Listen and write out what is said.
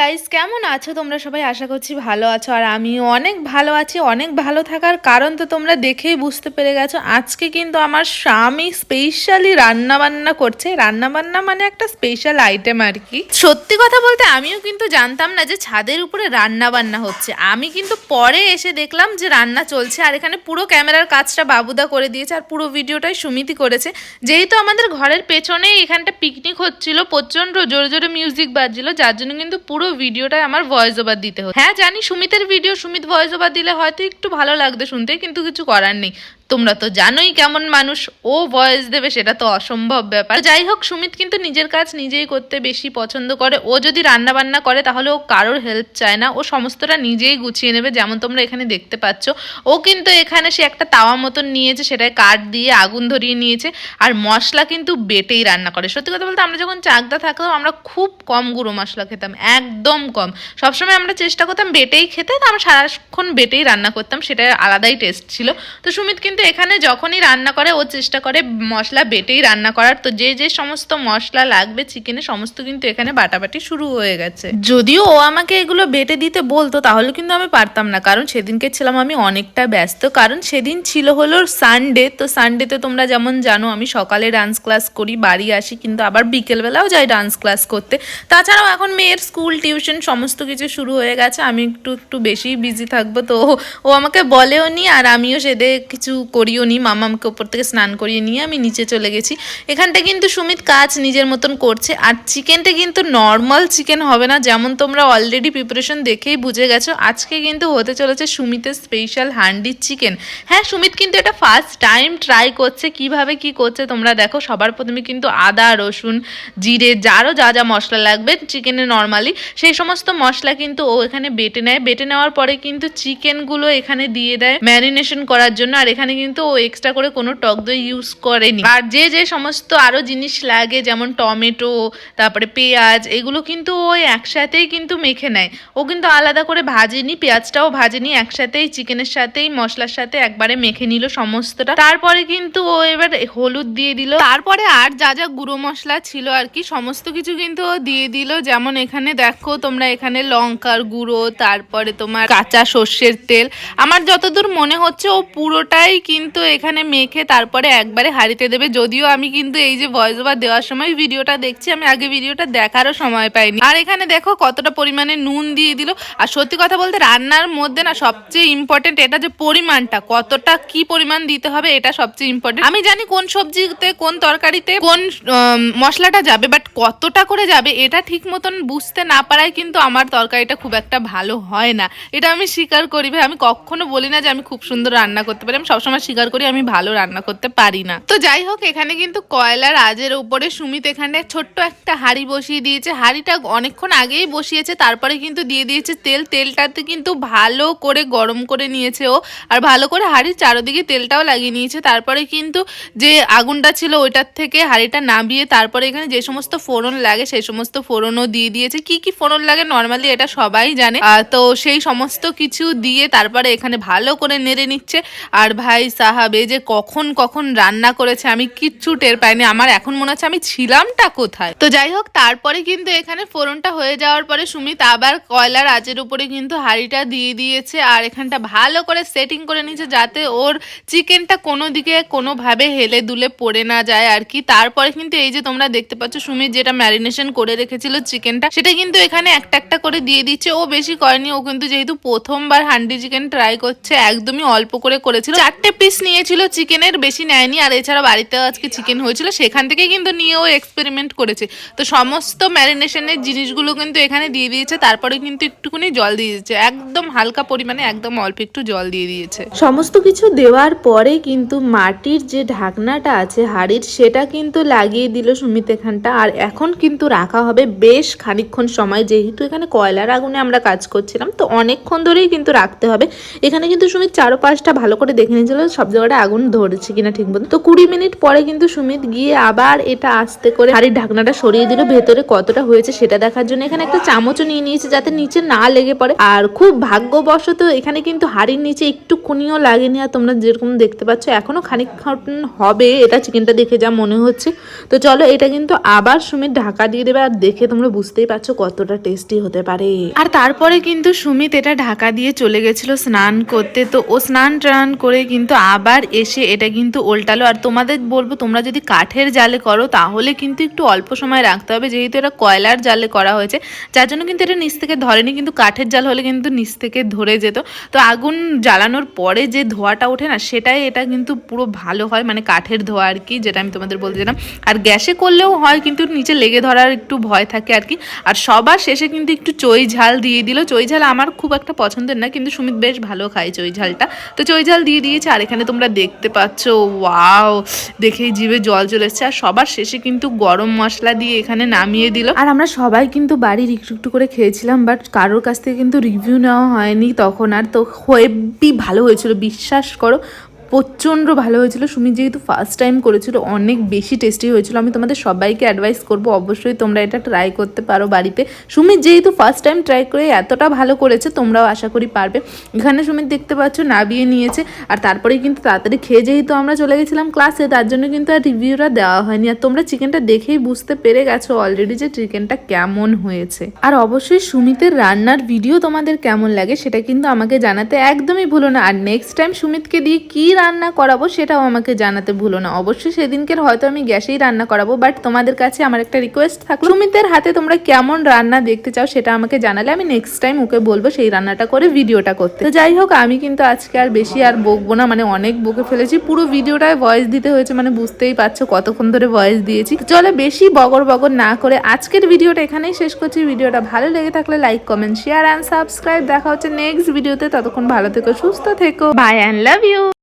Guys কেমন আছো? তোমরা সবাই আশা করছি ভালো আছো। আর আমিও অনেক ভালো আছি, অনেক ভালো থাকার কারণ তো তোমরা দেখেই বুঝতে পেরে গেছো। আজকে কিন্তু আমার স্বামী স্পেশালি রান্না বান্না করছে। রান্না বান্না মানে একটা স্পেশাল আইটেম আর কি। সত্যি কথা বলতে আমিও কিন্তু জানতাম না যে ছাদের উপরে রান্না বান্না হচ্ছে। আমি কিন্তু পরে এসে দেখলাম যে রান্না চলছে, আর এখানে পুরো ক্যামেরার কাজটা বাবুদা করে দিয়েছে, আর পুরো ভিডিওটাই সুমিতি করেছে। যেহেতু আমাদের ঘরের পেছনেই এখানটা পিকনিক হচ্ছিল প্রচণ্ড জোরে জোরে মিউজিক বাজছিল, যার জন্য কিন্তু পুরো ভিডিওটাই আমার ভয়েস ওভার দিতে হতো হ্যাঁ জানি সুমিতের ভিডিও সুমিত ভয়েস ওভার দিলে হয়তো একটু ভালো লাগতো শুনতে, কিন্তু কিছু করার নেই। তোমরা তো জানোই কেমন মানুষ। ও ভয়েস দেবে, সেটা তো অসম্ভব ব্যাপার। যাই হোক, সুমিত কিন্তু নিজের কাজ নিজেই করতে বেশি পছন্দ করে। ও যদি রান্না বান্না করে, তাহলে ও কারোর হেল্প চায় না। ও সমস্তটা নিজেই গুছিয়ে নেবে, যেমন তোমরা এখানে দেখতে পাচ্ছ। ও কিন্তু এখানে সে একটা তাওয়া মতন নিয়েছে, সেটায় কাঠ দিয়ে আগুন ধরিয়ে নিয়েছে। আর মশলা কিন্তু বেটেই রান্না করে। সত্যি কথা বলতে, আমরা যখন চাকদা থাকতাম, আমরা খুব কম গুঁড়ো মশলা খেতাম, একদম কম। সবসময় আমরা চেষ্টা করতাম, বেটেই খেতে, তো আমরা সারাক্ষণ বেটেই রান্না করতাম সেটা আলাদাই টেস্ট ছিল। তো সুমিত কিন্তু এখানে যখনই রান্না করে, ও চেষ্টা করে মশলা বেটেই রান্না করার। তো যে যে সমস্ত মশলা লাগবে চিকেনে, সমস্ত কিন্তু এখানে বাটাবাটি শুরু হয়ে গেছে। যদিও ও আমাকে এগুলো বেটে দিতে বলতো, তাহলে কিন্তু আমি পারতাম না। কারণ সেদিনকে ছিলাম আমি অনেকটা ব্যস্ত। কারণ সেদিন ছিল হলো সানডে তো সানডেতে তোমরা যেমন জানো, আমি সকালে ডান্স ক্লাস করি, বাড়ি আসি, কিন্তু আবার বিকেলবেলাও যাই ডান্স ক্লাস করতে। তাছাড়াও এখন মেয়ের স্কুল টিউশন সমস্ত কিছু শুরু হয়ে গেছে। আমি একটু একটু বেশি বিজি থাকব। তো ও আমাকে বলেও নি আর আমিও সেদে কিছু করিও নি মামা আমাকে ওপর থেকে স্নান করিয়ে নিয়ে আমি নিচে চলে গেছি। এখানটা কিন্তু সুমিত কাজ নিজের মতন করছে, আর চিকেনটা কিন্তু নর্মাল চিকেন হবে না, যেমন তোমরা অলরেডি প্রিপারেশন দেখেই বুঝে গেছো। আজকে কিন্তু হতে চলেছে সুমিতের স্পেশাল হান্ডি চিকেন হ্যাঁ সুমিত কিন্তু এটা ফার্স্ট টাইম ট্রাই করছে, কীভাবে কি করছে তোমরা দেখো। সবার প্রথমে কিন্তু আদা, রসুন, জিরে, যারও যা যা মশলা লাগবে চিকেনে নর্মালি সেই সমস্ত মশলা কিন্তু ও এখানে বেটে নেয়। বেটে নেওয়ার পরে কিন্তু চিকেনগুলো এখানে দিয়ে দেয় ম্যারিনেশন করার জন্য, আর এখানে কিন্তু ও এক্সট্রা করে কোনো টক দই ইউজ করেনি। আর যে যে সমস্ত আরও জিনিস লাগে, যেমন টমেটো, তারপরে পেঁয়াজ, এগুলো কিন্তু ও একসাথেই কিন্তু মেখে নেয়। ও কিন্তু আলাদা করে ভাজেনি, পেঁয়াজটাও ভাজেনি, একসাথেই, চিকেনের সাথেই, মশলার সাথে একবারে মেখে নিল সমস্তটা। তারপরে কিন্তু ও এবার হলুদ দিয়ে দিল। তারপরে আর যা যা গুঁড়ো মশলা ছিল আর কি, সমস্ত কিছু কিন্তু ও দিয়ে দিল। যেমন এখানে দেখো, তোমরা এখানে লঙ্কার গুঁড়ো, তারপরে তোমার কাঁচা সর্ষের তেল। আমার যতদূর মনে হচ্ছে, ও পুরোটাই কিন্তু এখানে মেখে তারপরে একবারে হাঁড়িতে দেবে। যদিও আমি কিন্তু এই যে ভয়েস ওভার দেওয়ার সময় ভিডিওটা দেখছি, আমি আগে ভিডিওটা দেখারও সময় পাইনি। আর এখানে দেখো কতটা পরিমাণে নুন দিয়ে দিল। আর সত্যি কথা বলতে রান্নার মধ্যে না সবচেয়ে ইম্পর্টেন্ট এটা যে পরিমাণটা, কতটা কি পরিমাণ দিতে হবে এটা সবচেয়ে ইম্পর্টেন্ট আমি জানি কোন সবজিতে, কোন তরকারিতে, কোন মশলাটা যাবে বাট কতটা করে যাবে এটা ঠিক মতন বুঝতে না পারায় কিন্তু আমার তরকারিটা খুব একটা ভালো হয় না। এটা আমি স্বীকার করি ভাই, আমি কখনো বলি না যে আমি খুব সুন্দর রান্না করতে পারি। আমি সবসময় স্বীকার করি আমি ভালো রান্না করতে পারি না। তো যাই হোক, এখানে কিন্তু কয়লার আজের উপরে সুমিত এখানে ছোট্ট একটা হাঁড়ি বসিয়ে দিয়েছে। হাঁড়িটা অনেকক্ষণ আগেই বসিয়েছে, তারপরে কিন্তু দিয়ে দিয়েছে তেল। তেলটাতে কিন্তু ভালো করে গরম করে নিয়েছে ও। আর ভালো করে হাঁড়ির চারোদিকে তেলটাও লাগিয়ে নিয়েছে। তারপরে কিন্তু যে আগুনটা ছিল ওইটার থেকে হাঁড়িটা নামিয়ে তারপরে এখানে যে সমস্ত ফোড়ন লাগে, সেই সমস্ত ফোড়নও দিয়ে দিয়েছে। কি কি ফোড়ন লাগে নর্মালি এটা সবাই জানে। তো সেই সমস্ত কিছু দিয়ে তারপরে এখানে ভালো করে নেড়ে নিচ্ছে। আর ভাই সাহাবে যে কখন কখন রান্না করেছে আমি কিচ্ছু টের পাইনি। আমার এখন মনে হচ্ছে আমি ছিলামটা কোথায়। তো যাই হোক, তারপরে কিন্তু এখানে ফোড়নটা হয়ে যাওয়ার পরে সুমিত আবার কয়লার আঁচের উপরে কিন্তু হাঁড়িটা দিয়ে দিয়েছে আর এখানটা ভালো করে সেটিং করে নিয়েছে যাতে ওর চিকেনটা কোনো দিকে কোনোভাবে হেলে দুলে পড়ে না যায় আর কি। তারপরে কিন্তু এই যে তোমরা দেখতে পাচ্ছ সুমিত যেটা ম্যারিনেশন করে রেখেছিল চিকেনটা, সেটা কিন্তু এখানে একটা একটা করে দিয়ে দিচ্ছে। ও বেশি করেনি, ও কিন্তু যেহেতু প্রথমবার হান্ডি চিকেন ট্রাই করছে, একদমই অল্প করে করেছিল। চারটে পিস নিয়েছিল চিকেনের, বেশি নেয়নি। আর এছাড়া বাড়িতেও আজকে চিকেন হয়েছিল, সেখান থেকে কিন্তু নিয়ে ও এক্সপেরিমেন্ট করেছে। তো সমস্ত ম্যারিনেশনের জিনিসগুলো কিন্তু এখানে দিয়ে দিয়েছে, তারপরে কিন্তু একটুখানি জল দিয়ে দিয়েছে। একদম হালকা পরিমাণে, একদম অল্প একটু জল দিয়ে দিয়েছে। সমস্ত কিছু দেওয়ার পরে কিন্তু মাটির যে ঢাকনাটা আছে হাড়ির, সেটা কিন্তু লাগিয়ে দিল সুমিত এখানটা। আর এখন কিন্তু রাখা হবে বেশ খানিকক্ষণ সময়। যেহেতু এখানে কয়লার আগুনে আমরা কাজ করছিলাম, তো অনেকক্ষণ ধরেই কিন্তু রাখতে হবে। এখানে কিন্তু সুমিত চারো পাঁচটা ভালো করে দেখে নিয়েছিল। হলো সব জায়গাটা আগুন ধরেছে কিনা ঠিক মতো। তো কুড়ি মিনিট পরে কিন্তু সুমিত গিয়ে আবার এটা আস্তে করে হাড়ির ঢাকনাটা সরিয়ে দিল, ভেতরে কতটা হয়েছে সেটা দেখার জন্য। এখানে একটা চামচও নিয়ে নিয়েছে যাতে নিচে না লেগে পড়ে। আর খুব ভাগ্যবশত এখানে কিন্তু হাড়ির নিচে একটু খুনিও লাগেনি, আর তোমরা যেরকম দেখতে পাচ্ছ এখনও খানিকক্ষণ হবে এটা চিকেনটা দেখে যা মনে হচ্ছে। তো চলো, এটা কিন্তু আবার সুমিত ঢাকা দিয়ে দেবে, আর দেখে তোমরা বুঝতেই পারছ কতটা টেস্টি হতে পারে। আর তারপরে কিন্তু সুমিত এটা ঢাকা দিয়ে চলে গেছিল স্নান করতে। তো ও স্নান টান করে কিন্তু আবার এসে এটা কিন্তু ওল্টালো। আর তোমাদের বলব, তোমরা যদি কাঠের জালে করো, তাহলে কিন্তু একটু অল্প সময় রাখতে হবে। যেহেতু এটা কয়লার জালে করা হয়েছে, যার জন্য কিন্তু এটা নিচ থেকে ধরেনি, কিন্তু কাঠের জাল হলে কিন্তু নিচ থেকে ধরে যেত। তো আগুন জ্বালানোর পরে যে ধোঁয়াটা ওঠে না, সেটাই এটা কিন্তু পুরো ভালো হয় মানে কাঠের ধোঁয়া আর কি, যেটা আমি তোমাদের বলতে চাইলাম আর গ্যাসে করলেও হয়, কিন্তু নিচে লেগে ধরার একটু ভয় থাকে আর কি। আর সবার শেষে কিন্তু একটু চই ঝাল দিয়ে দিল। চই ঝাল আমার খুব একটা পছন্দের না, কিন্তু সুমিত বেশ ভালো খায় চই ঝালটা। তো চই ঝাল দিয়ে দিয়েছে আর এখানে তোমরা দেখতে পাচ্ছ, ওয়াও, দেখেই জিভে জল চলে আর সবার শেষে কিন্তু গরম মশলা দিয়ে এখানে নামিয়ে দিল। আর আমরা সবাই কিন্তু বাড়ির একটু একটু করে খেয়েছিলাম বাট কারোর কাছ থেকে কিন্তু রিভিউ নেওয়া হয়নি তখন। আর তো হেব্বি ভালো হয়েছিল, বিশ্বাস করো। প্রচণ্ড ভালো হয়েছিল। সুমি যেহেতু ফার্স্ট টাইম করেছিল, অনেক বেশি টেস্টি হয়েছিল। আমি তোমাদের সবাইকে অ্যাডভাইস করব, অবশ্যই তোমরা এটা ট্রাই করতে পারো বাড়িতে। সুমিত যেহেতু ফার্স্ট টাইম ট্রাই করে এতটা ভালো করেছে, তোমরাও আশা করি পারবে। এখানে সুমিত দেখতে পাচ্ছ নাবিয়ে নিয়েছে, আর তারপরে কিন্তু তাড়াতাড়ি খেয়ে যেহেতু আমরা চলে গেছিলাম ক্লাসে তার জন্য কিন্তু আর রিভিউটা দেওয়া হয়নি। আর তোমরা চিকেনটা দেখেই বুঝতে পেরে গেছো অলরেডি যে চিকেনটা কেমন হয়েছে। আর অবশ্যই সুমিতের রান্নার ভিডিও তোমাদের কেমন লাগে, সেটা কিন্তু আমাকে জানাতে একদমই ভুলো না। আর নেক্সট টাইম সুমিতকে দিয়ে কি রান্না করাবো সেটাও আমাকে জানাতে ভুলো না। অবশ্যই সেদিনকের হয়তো আমি গ্যাসেই রান্না করাবো বাট তোমাদের কাছে আমার একটা রিকোয়েস্ট থাকল। সুমিতের হাতে তোমরা কেমন রান্না দেখতে চাও সেটা আমাকে জানালে আমি নেক্সট টাইম ওকে বলব সেই রান্নাটা করে ভিডিওটা করতে। তো যাই হোক, আমি কিন্তু আজকে আর বেশি আর বকবো না মানে অনেক বকে ফেলেছি। পুরো ভিডিওটায় ভয়েস দিতে হয়েছে মানে বুঝতেই পারছ কতক্ষণ ধরে ভয়েস দিয়েছি। চলো বেশি বগর বগর না করে আজকের ভিডিওটা এখানেই শেষ করছি। ভিডিওটা ভালো লেগে থাকলে like comment share and subscribe দেখা হচ্ছে নেক্সট ভিডিওতে ততক্ষণ ভালো থেকো, সুস্থ থেকো। By and love you